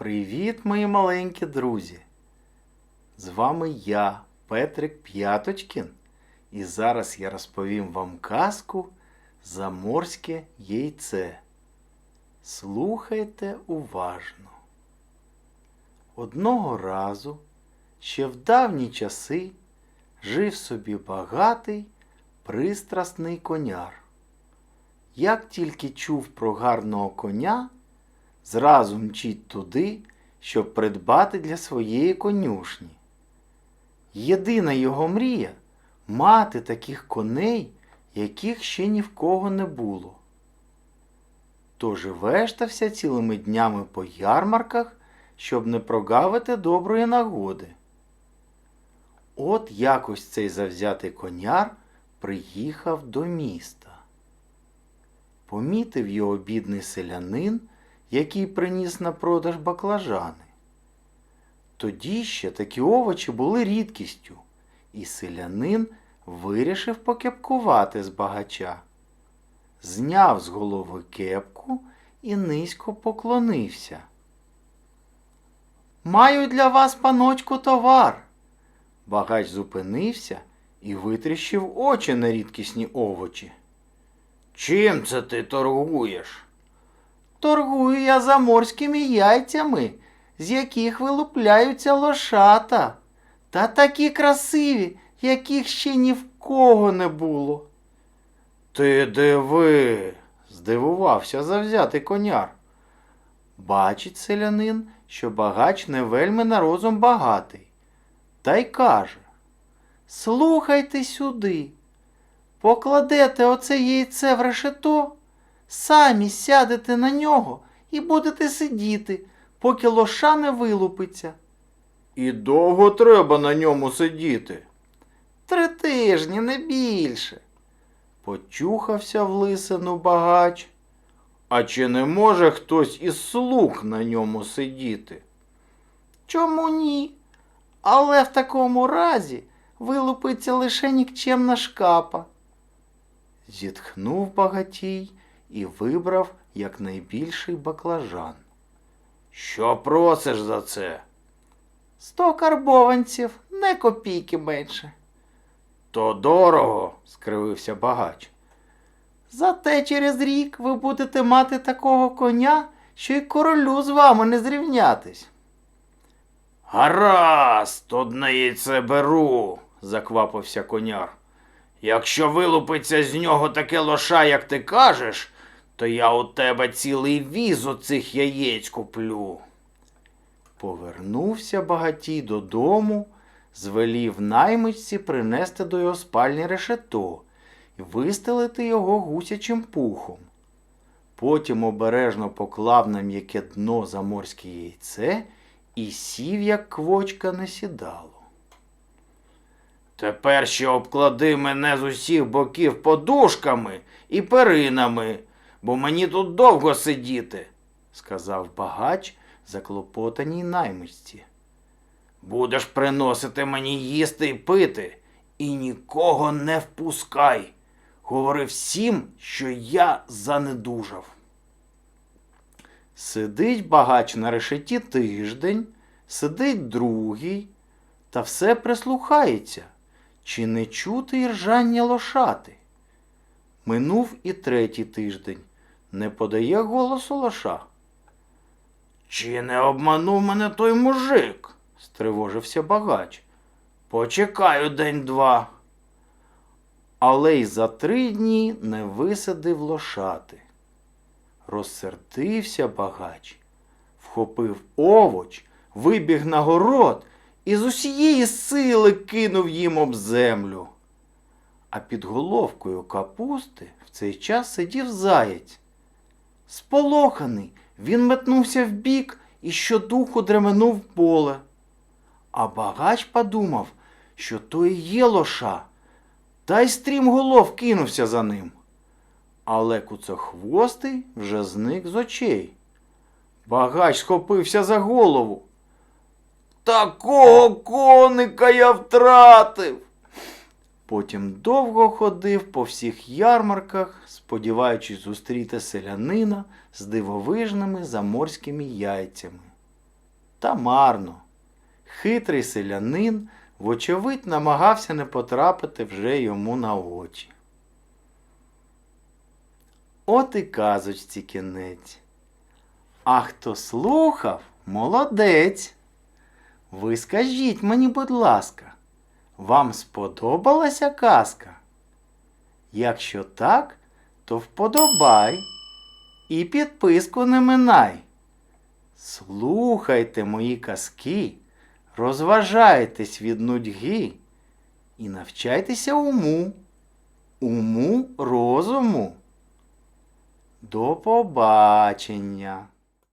Привіт, мої маленькі друзі! З вами я, Петрик П'яточкін, і зараз я розповім вам казку Заморське яйце. Слухайте уважно. Одного разу, ще в давні часи, жив собі багатий, пристрасний коняр. Як тільки чув про гарного коня, зразу мчить туди, щоб придбати для своєї конюшні. Єдина його мрія мати таких коней, яких ще ні в кого не було. Тож вештався цілими днями по ярмарках, щоб не прогавити доброї нагоди. От якось цей завзятий коняр приїхав до міста. Помітив його бідний селянин, який приніс на продаж баклажани. Тоді ще такі овочі були рідкістю, і селянин вирішив покепкувати з багача. Зняв з голови кепку і низько поклонився. Маю для вас, паночку, товар. Багач зупинився і витріщив очі на рідкісні овочі. Чим це ти торгуєш? Торгую я заморськими яйцями, з яких вилупляються лошата. Та такі красиві, яких ще ні в кого не було. Ти диви, здивувався завзятий коняр. Бачить селянин, що багач не вельми на розум багатий. Та й каже Слухайте сюди. Покладете оце яйце в решето, самі сядете на нього і будете сидіти, поки лоша не вилупиться. І довго треба на ньому сидіти? Три тижні, не більше. Почухався в лисину багач. А чи не може хтось із слуг на ньому сидіти? Чому ні? Але в такому разі вилупиться лише нікчемна шкапа. Зітхнув багатій і вибрав якнайбільший баклажан. Що просиш за це? Сто карбованців, не копійки менше. То дорого, скривився багач. Зате через рік ви будете мати такого коня, що й королю з вами не зрівнятись. Гаразд, одне яйце беру, заквапився коняр. Якщо вилупиться з нього таке лоша, як ти кажеш, то я у тебе цілий віз оцих яєць куплю. Повернувся багатій додому, звелів наймичці принести до його спальні решето і вистелити його гусячим пухом. Потім обережно поклав на м'яке дно заморське яйце і сів, як квочка не сідало. Тепер ще обклади мене з усіх боків подушками і перинами, бо мені тут довго сидіти, сказав багач заклопотаній наймичці. Будеш приносити мені їсти і пити, і нікого не впускай. Говори всім, що я занедужав. Сидить багач на решеті тиждень, сидить другий, та все прислухається, чи не чути й ржання лошати. Минув і третій тиждень, не подає голосу лоша. Чи не обманув мене той мужик? стривожився багач. Почекаю день-два. Але й за три дні не висадив лошати. Розсердився багач, вхопив овоч, вибіг на город і з усієї сили кинув їм об землю. А під головкою капусти в цей час сидів заєць. Сполоханий, він метнувся вбік і щодуху дременув поле. А багач подумав, що то і є лоша, та й стрімголов кинувся за ним. Але куцохвостий вже зник з очей. Багач схопився за голову. Такого коника я втратив. Потім довго ходив по всіх ярмарках, сподіваючись зустріти селянина з дивовижними заморськими яйцями. Та марно. Хитрий селянин, вочевидь, намагався не потрапити вже йому на очі. От і казочці кінець. А хто слухав, молодець. Ви скажіть мені, будь ласка, вам сподобалася казка? Якщо так, то вподобай і підписку не минай. Слухайте мої казки, розважайтесь від нудьги і навчайтеся уму, уму розуму. До побачення!